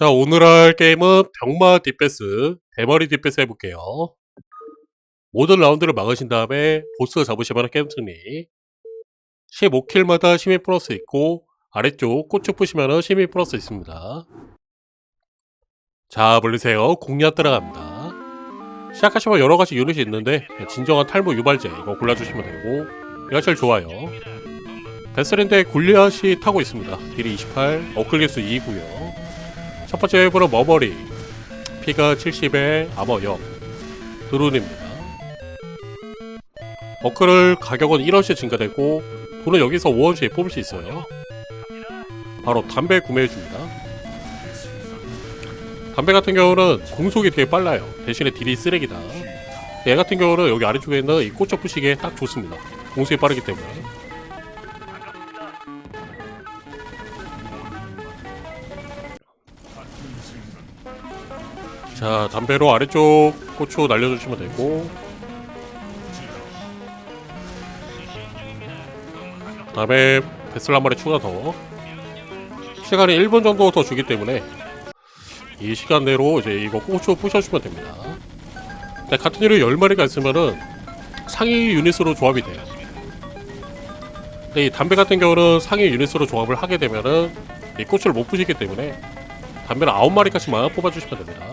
자, 오늘 할 게임은 병마 뒷패스, 대머리 뒷패스 해볼게요. 모든 라운드를 막으신 다음에 보스 잡으시면 게임 승리. 15킬마다 시민 플러스 있고, 아래쪽 꽃쭉 푸시면 시민 플러스 있습니다. 자, 물리세요. 공략 들어갑니다. 시작하시면 여러 가지 유닛이 있는데, 진정한 탈모 유발제 이거 골라주시면 되고, 이거 제일 좋아요. 베슬인데 굴리앗이 타고 있습니다. 딜이 28, 어클리스 2고요. 첫 번째 웨이브는 머머리. 피가 70에 아머 0 드론입니다. 버클을 가격은 1원씩 증가되고 돈은 여기서 5원씩 뽑을 수 있어요. 바로 담배 구매해줍니다. 담배 같은 경우는 공속이 되게 빨라요. 대신에 딜이 쓰레기다. 얘 같은 경우는 여기 아래쪽에 있는 이 꽂혀 부시기에 딱 좋습니다. 공속이 빠르기 때문에 자 담배로 아래쪽 고추 날려주시면 되고. 다음에 베슬 한 마리 추가 더. 시간이 1분 정도 더 주기 때문에 이 시간 내로 이제 이거 고추 부셔주면 됩니다. 근데 같은 일을 10마리가 있으면은 상위 유닛으로 조합이 돼요. 근데 이 담배 같은 경우는 상위 유닛으로 조합을 하게 되면은 이 고추를 못 부시기 때문에 담배를 9마리까지만 뽑아주시면 됩니다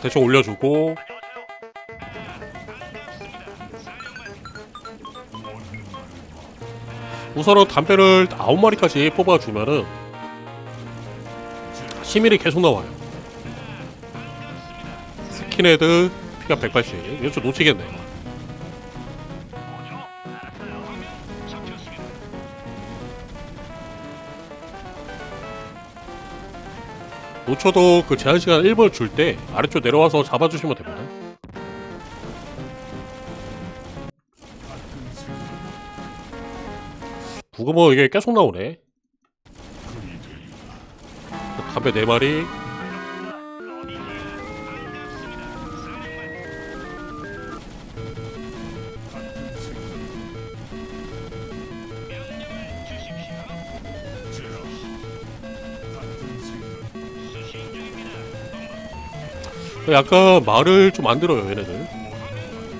대충 올려주고. 우선은 담배를 9마리까지 뽑아주면은 시밀이 계속 나와요. 스킨헤드 피가 180 이거 좀 놓치겠네 요 놓쳐도 그 제한 시간 1분 줄때 아래쪽 내려와서 잡아주시면 됩니다. 부금어 이게 계속 나오네. 담배 4마리. 약간 말을 좀 안 들어요 얘네들.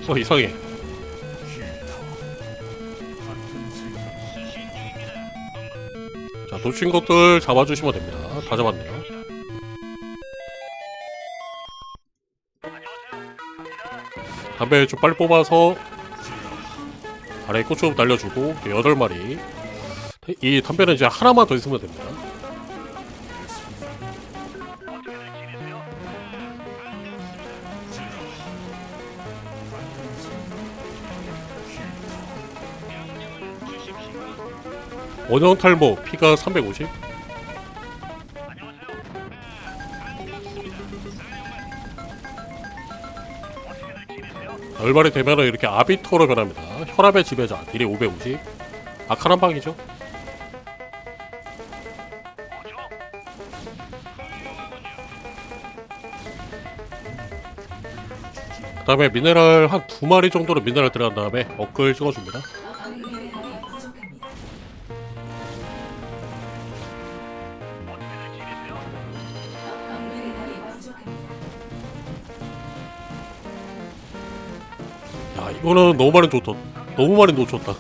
어 이상해. 자 놓친 것들 잡아주시면 됩니다. 다 잡았네요. 담배 좀 빨리 뽑아서 아래 고추 날려주고 8마리. 이 담배는 이제 하나만 더 있으면 됩니다 원형 탈모 피가 350 얼마리 되면 이렇게 아비토로 변합니다. 혈압의 지배자 딜이 550 악한 한 방이죠? 그 다음에 미네랄 한 두 마리 정도로 미네랄 들어간 다음에 업글 찍어줍니다 야 이거는 너무 많이 놓쳤 너무 많이 놓쳤다.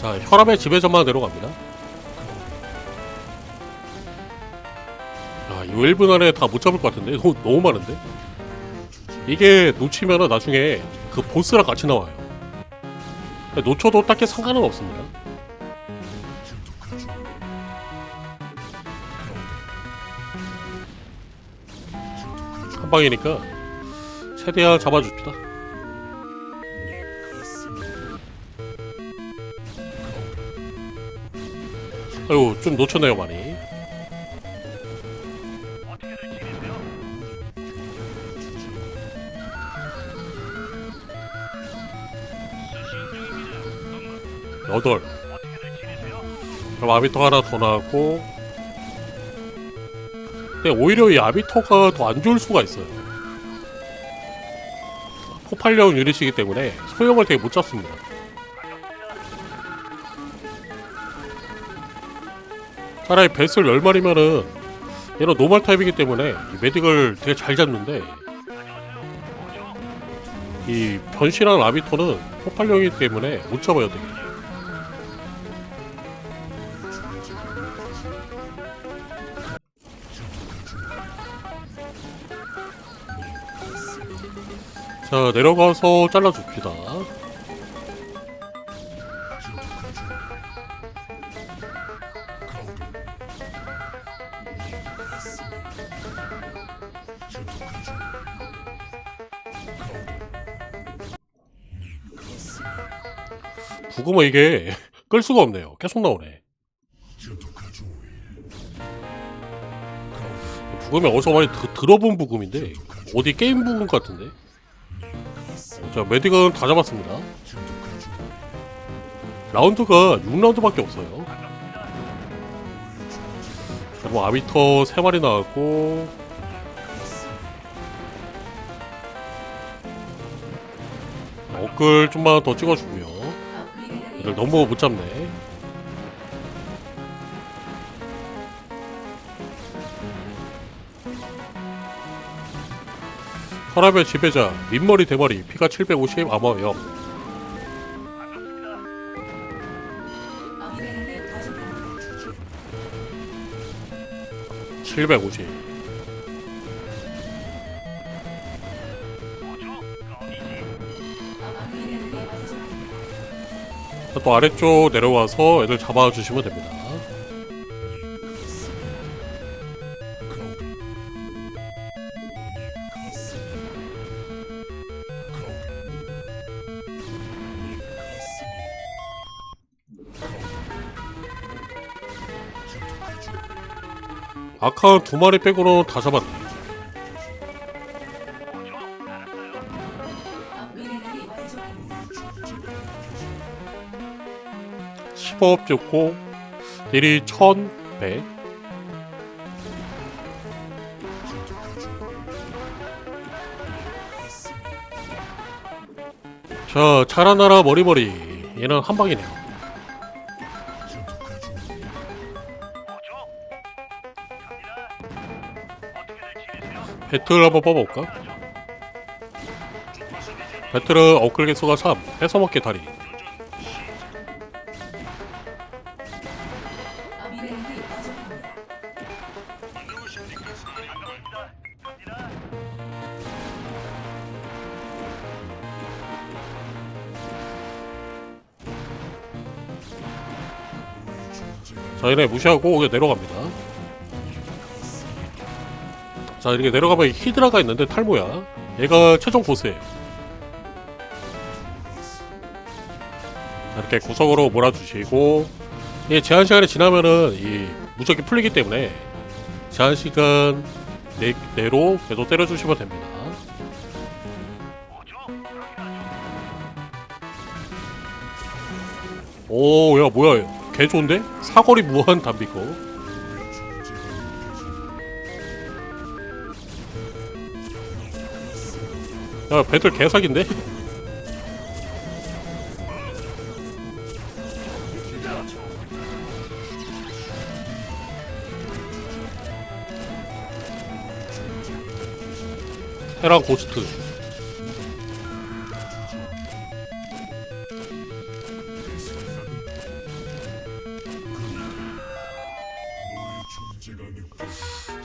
자 혈압의 지배전만 내려갑니다. 야 이거 1분 안에 다 못 잡을 것 같은데? 너무, 너무 많은데? 이게 놓치면은 나중에 그 보스랑 같이 나와요. 놓쳐도 딱히 상관은 없습니다. 한 방이니까 최대한 잡아줍시다. 아이고 좀 놓쳤네요 많이. 여덟. 그럼 아비터 하나 더 나왔고. 근데 오히려 이 아비터가 더 안 좋을 수가 있어요. 폭발력은 유리시기 때문에 소형을 되게 못 잡습니다. 차라리 뱃을 10마리면은 얘는 노멀 타입이기 때문에 이 메딕을 되게 잘 잡는데 이 변신한 라비토는 폭발력이기 때문에 못 잡아야 돼요. 자 내려가서 잘라줍시다. 부금어 이게 끌 수가 없네요. 계속 나오네. 부금이 어디서 많이 드- 들어본 부금인데 어디 게임 부금 같은데 자 메딕은 다 잡았습니다. 라운드가 6라운드밖에 없어요. 자, 뭐 아비터 3마리 나왔고 어글 좀만 더 찍어주고요. 이걸 너무 못 잡네 혈압의 지배자 민머리 대머리 피가 750 아머 0 750. 자, 또 아래쪽 내려와서 애들 잡아주시면 됩니다. 아카 두 마리 빼고는 다 잡았네. 십업 좋고 딜이 천백 자 자라나라 머리머리 얘는 한 방이네요 배틀 한번 뽑아볼까? 배틀은 업글 개수가 3 뺏어먹기 다리 자 얘네 무시하고 그냥 내려갑니다 자 이렇게 내려가면 히드라가 있는데 탈모야 얘가 최종 보스예요. 자, 이렇게 구석으로 몰아주시고 이 제한 시간이 지나면은 이 무적이 풀리기 때문에 제한 시간 내, 내로 계속 때려주시면 됩니다. 오야 뭐야. 개 좋은데? 사거리 무한 담비고 야 배틀 개사기인데? 테랑 고스트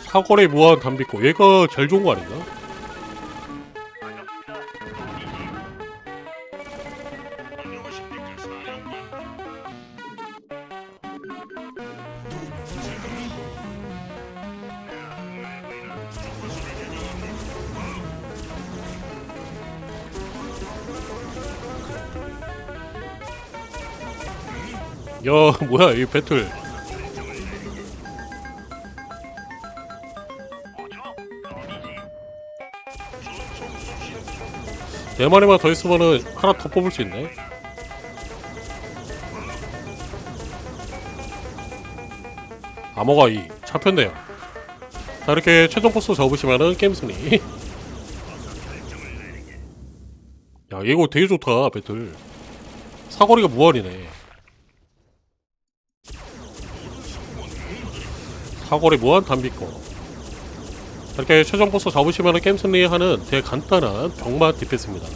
사거리 무한 담비고 얘가 제일 좋은 거 아닌가? 야 뭐야 이 배틀. 네 마리만 더 있으면은 하나 더 뽑을 수 있네. 암호가 2 잡혔네요. 자 이렇게 최종 보스 접으시면은 게임 승리. 야 이거 되게 좋다 배틀. 사거리가 무한이네 사거리 무한 단비권. 이렇게 최종 보스 잡으시면 게임 승리하는 되게 간단한 병맛 디펜스입니다